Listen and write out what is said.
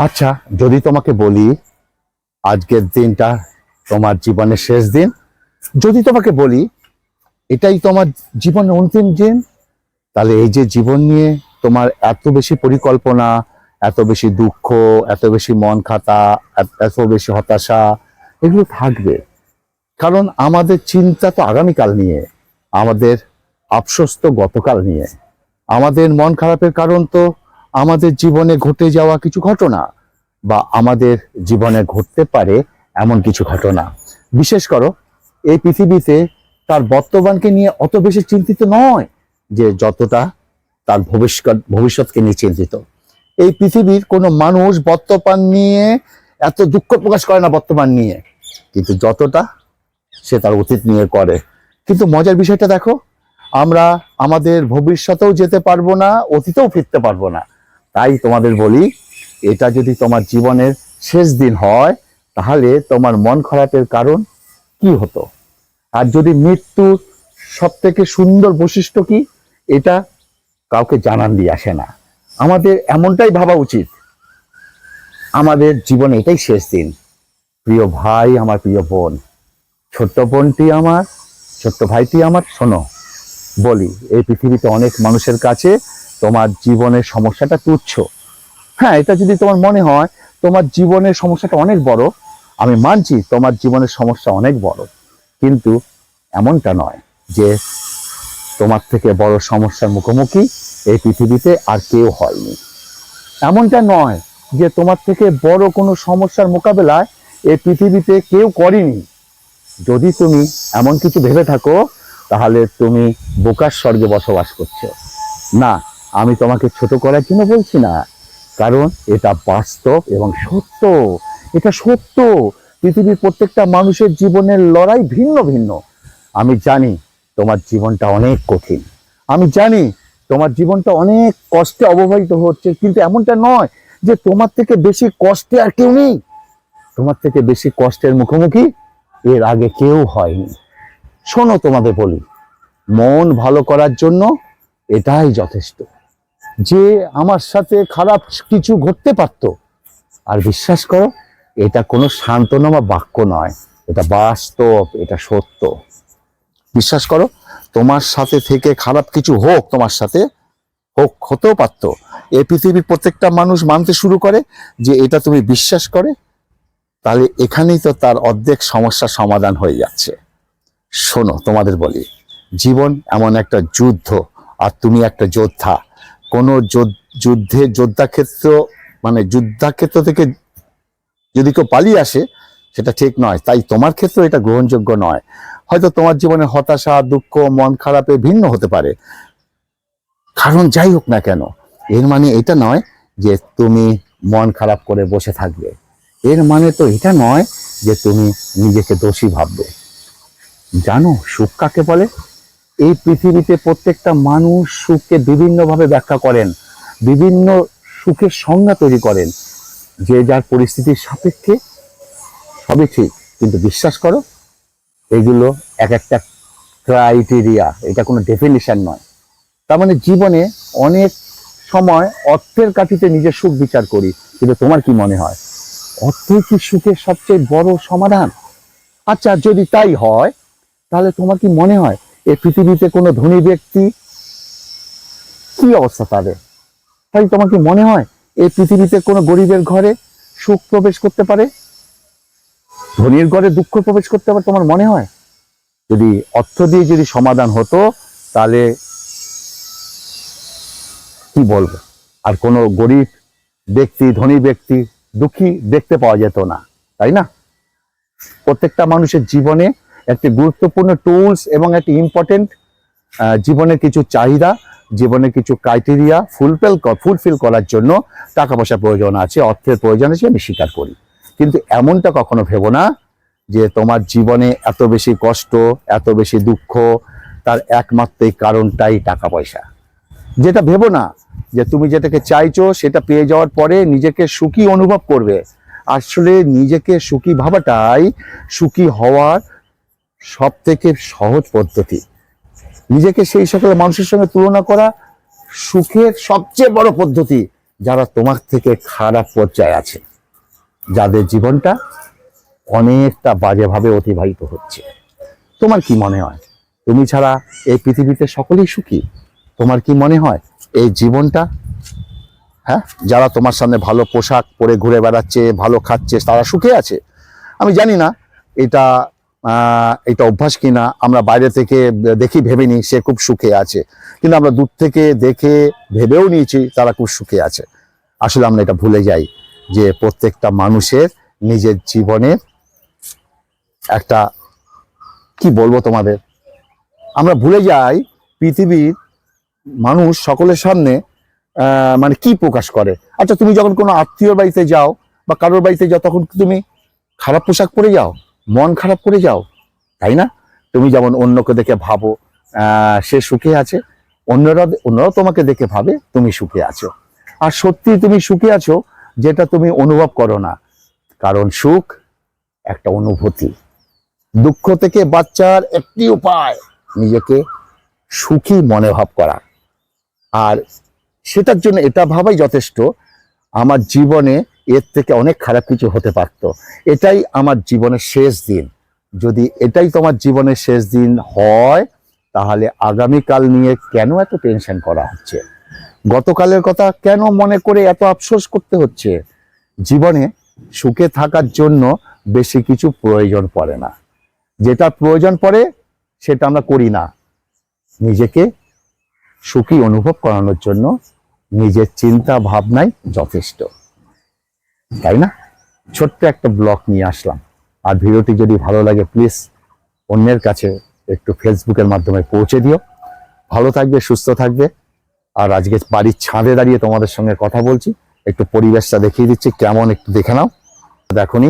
আচ্ছা যদি তোমাকে বলি, আজকের দিনটা তোমার জীবনের শেষ দিন, যদি তোমাকে বলি, এটাই তোমার জীবনের অন্তিম দিন, তাহলে এই যে জীবন নিয়ে তোমার এত বেশি পরিকল্পনা, এত বেশি দুঃখ, এত বেশি মন খাতা, এত- বেশি হতাশা, এগুলো থাকবে। কারণ আমাদের চিন্তা তো আগামীকাল নিয়ে, আমাদের আফসোস তো গতকাল নিয়ে। আমাদের মন খারাপের কারণ তো আমাদের জীবনে ঘটে যাওয়া কিছু ঘটনা বা আমাদের জীবনে ঘটতে পারে এমন কিছু ঘটনা। বিশেষ করো, এই পৃথিবীতে তার বর্তমানকে নিয়ে অত বেশি চিন্তিত নয় যে যতটা তার ভবিষ্যৎ, ভবিষ্যৎকে নিয়ে চিন্তিত। এই পৃথিবীর কোনো মানুষ বর্তমান নিয়ে এত দুঃখ প্রকাশ করে না বর্তমান নিয়ে। কিন্তু যতটা সে তার অতীত নিয়ে করে। কিন্তু মজার বিষয়টা দেখো, আমরা আমাদের ভবিষ্যতেও যেতে পারব না, অতীতেও ফিরতে পারব না। তাই তোমাদের বলি, এটা যদি তোমার জীবনের শেষ দিন হয়, তাহলে তোমার মন খারাপের কারণ কি হতো? আর যদি মৃত্যুর সব থেকে সুন্দর বৈশিষ্ট্য কি? এটা কাউকে জানান দিয়ে আসে না। আমাদের এমনটাই ভাবা উচিত। আমাদের জীবনে এটাই শেষ দিন। প্রিয় ভাই, আমার প্রিয় বোন, ছোট্ট বোনটি আমার, ছোট্ট ভাইটি আমার, শোনো, বলি, এই পৃথিবীতে অনেক মানুষের কাছে তোমার জীবনের সমস্যাটা তুচ্ছ। হ্যাঁ এটা যদি তোমার মনে হয়, তোমার জীবনের সমস্যাটা অনেক বড়, আমি মানছি তোমার জীবনের সমস্যা অনেক বড়। কিন্তু এমনটা নয় যে তোমার থেকে বড় সমস্যার মুখোমুখি এই পৃথিবীতে আর কেউ হয়নি। এমনটা নয় যে তোমার থেকে বড় কোনো সমস্যার মোকাবেলায় এই পৃথিবীতে কেউ করেনি। যদি তুমি এমন কিছু ভেবে থাকো, তাহলে তুমি বোকার স্বর্গে বসবাস করছ। না আমি তোমাকে ছোট করার জন্য বলছি না। কারণ এটা বাস্তব এবং সত্য। এটা সত্য। পৃথিবীর প্রত্যেকটা মানুষের জীবনের লড়াই ভিন্ন ভিন্ন। আমি জানি তোমার জীবনটা অনেক কঠিন। আমি জানি তোমার জীবনটা অনেক কষ্টে অববাহিত হচ্ছে, কিন্তু এমনটা নয় যে তোমার থেকে বেশি কষ্টে আর কেউ নেই। তোমার থেকে বেশি কষ্টের মুখোমুখি এর আগে কেউ হয়নি। শোনো তোমাদের বলি, মন ভালো করার জন্য এটাই যথেষ্ট। যে আমার সাথে খারাপ কিছু ঘটতে পারত। আর বিশ্বাস করো, এটা কোনো সান্ত্বনা বা বাক্য নয়। এটা বাস্তব, এটা সত্য। বিশ্বাস করো, তোমার সাথে থেকে খারাপ কিছু হোক, তোমার সাথে হোক, হতেও পারতো। এ পৃথিবীর প্রত্যেকটা মানুষ মানতে শুরু করে যে এটা তুমি বিশ্বাস করে, তাহলে এখানেই তো তার অর্ধেক সমস্যার সমাধান হয়ে যাচ্ছে। শোনো, তোমাদের বলি, জীবন এমন একটা যুদ্ধ, আর তুমি একটা যোদ্ধা। কোনো যোদ্ধ- যুদ্ধে, যোদ্ধাক্ষেত্র মানে যুদ্ধাক্ষেত্র থেকে যদি কেউ পালিয়ে আসে, সেটা ঠিক নয়। তাই তোমার ক্ষেত্রে এটা গ্রহণযোগ্য নয়। হয়তো তোমার জীবনে হতাশা, দুঃখ, মন খারাপে ভিন্ন হতে পারে। কারণ যাই হোক না কেন, এর মানে এটা নয় যে তুমি মন খারাপ করে বসে থাকবে। এর মানে তো এটা নয় যে তুমি নিজেকে দোষী ভাববে। জানো সুখ কাকে বলে? এই পৃথিবীতে প্রত্যেকটা মানুষ সুখকে বিভিন্নভাবে ব্যাখ্যা করেন, বিভিন্ন সুখের সংজ্ঞা তৈরি করেন। যে যার পরিস্থিতির সাপেক্ষে সবই ঠিক। কিন্তু বিশ্বাস করো, এগুলো এক একটা ক্রাইটেরিয়া এটা কোনো ডেফিনিশন নয়। তার মানে জীবনে অনেক সময় অর্থের কাঠিতে নিজের সুখ বিচার করি, কিন্তু তোমার কি মনে হয়? অর্থই কি সুখের সবচেয়ে বড় সমাধান? আচ্ছা যদি তাই হয়, তাহলে তোমার কি মনে হয় এই পৃথিবীতে কোনো ধনী ব্যক্তি কি অবস্থা তাদের? তাই তোমার কি মনে হয় এই পৃথিবীতে কোনো গরিবের ঘরে সুখ প্রবেশ করতে পারে? ধনীর ঘরে দুঃখ প্রবেশ করতে পারে তোমার মনে হয়? যদি অর্থ দিয়ে যদি সমাধান হতো, তাহলে কি বলব? আর কোনো গরিব ব্যক্তি, ধনী ব্যক্তি দুঃখী দেখতে পাওয়া যেত না, তাই না? প্রত্যেকটা মানুষের জীবনে একটি গুরুত্বপূর্ণ টুলস এবং একটি ইম্পর্টেন্ট জীবনের কিছু চাহিদা, জীবনের কিছু ক্রাইটেরিয়া ফুলফিল ফুলফিল করার জন্য টাকা পয়সার প্রয়োজন আছে, অর্থের প্রয়োজন আছে, আমি স্বীকার করি। কিন্তু এমনটা কখনো ভেবো না যে তোমার জীবনে এত বেশি কষ্ট, এত বেশি দুঃখ, তার একমাত্র এই কারণটাই টাকা পয়সা যেটা ভেবো না যে তুমি যেটাকে চাইছো, সেটা পেয়ে যাওয়ার পরে নিজেকে সুখী অনুভব করবে। আসলে নিজেকে সুখী ভাবাটাই সুখী হওয়ার সব থেকে সহজ পদ্ধতি। নিজেকে সেই সকল মানুষের সঙ্গে তুলনা করা সুখের সবচেয়ে বড় পদ্ধতি যারা তোমার থেকে খারাপ পর্যায়ে আছে। যাদের জীবনটা অনেকটা বাজেভাবে অতিবাহিত হচ্ছে। তোমার কি মনে হয়? তুমি ছাড়া এই পৃথিবীতে সকলেই সুখী? তোমার কি মনে হয় এই জীবনটা? হ্যাঁ? যারা তোমার সামনে ভালো পোশাক পরে ঘুরে বেড়াচ্ছে, ভালো খাচ্ছে, তারা সুখে আছে? আমি জানি না, এটা এটা অভ্যাস কিনা, আমরা বাইরে থেকে দেখি ভেবে নিই, সে খুব সুখে আছে। কিন্তু আমরা দূর থেকে দেখে ভেবেও নিয়েছি তারা খুব সুখে আছে। আসলে আমরা এটা ভুলে যাই যে প্রত্যেকটা মানুষের নিজের জীবনের একটা, কি বলব তোমাদের? আমরা ভুলে যাই পৃথিবীর মানুষ সকলের সামনে মানে কি প্রকাশ করে। আচ্ছা তুমি যখন কোনো আত্মীয় বাড়িতে যাও বা কারোর বাড়িতে যাও, তখন তুমি খারাপ পোশাক পরে যাও? মন খারাপ করে যাও, তাই না? তুমি যেমন অন্যকে দেখে ভাবো সে সুখে আছে, অন্যরা, অন্যরাও তোমাকে দেখে ভাবে তুমি সুখে আছো। আর সত্যি তুমি সুখে আছো, যেটা তুমি অনুভব করো না। কারণ সুখ একটা অনুভূতি। দুঃখ থেকে বাচ্চার একটি উপায়, নিজেকে সুখী মনে ভাব করা। আর সেটার জন্য এটা ভাবাই যথেষ্ট। আমার জীবনে এর থেকে অনেক খারাপ কিছু হতে পারতো। এটাই আমার জীবনের শেষ দিন। যদি এটাই তোমার জীবনের শেষ দিন হয়, তাহলে আগামীকাল নিয়ে কেন এত টেনশন করা হচ্ছে? গতকালের কথা কেন মনে করে এত আফসোস করতে হচ্ছে? জীবনে সুখে থাকার জন্য বেশি কিছু প্রয়োজন পড়ে না। যেটা প্রয়োজন পড়ে, সেটা আমরা করি না। নিজেকে সুখী অনুভব করানোর জন্য নিজের চিন্তা ভাবনাই যথেষ্ট। তাই না? ছোট্ট একটা ব্লগ নিয়ে আসলাম। আর ভিডিওটি যদি ভালো লাগে প্লিজ অন্যের কাছে একটু ফেসবুকের মাধ্যমে পৌঁছে দিও। ভালো থাকবে, সুস্থ থাকবে। আর আজকে বাড়ির ছাদে দাঁড়িয়ে তোমাদের সঙ্গে কথা বলছি। একটু পরিবেশটা দেখিয়ে দিচ্ছি, কেমন একটু দেখে নাও। দেখনি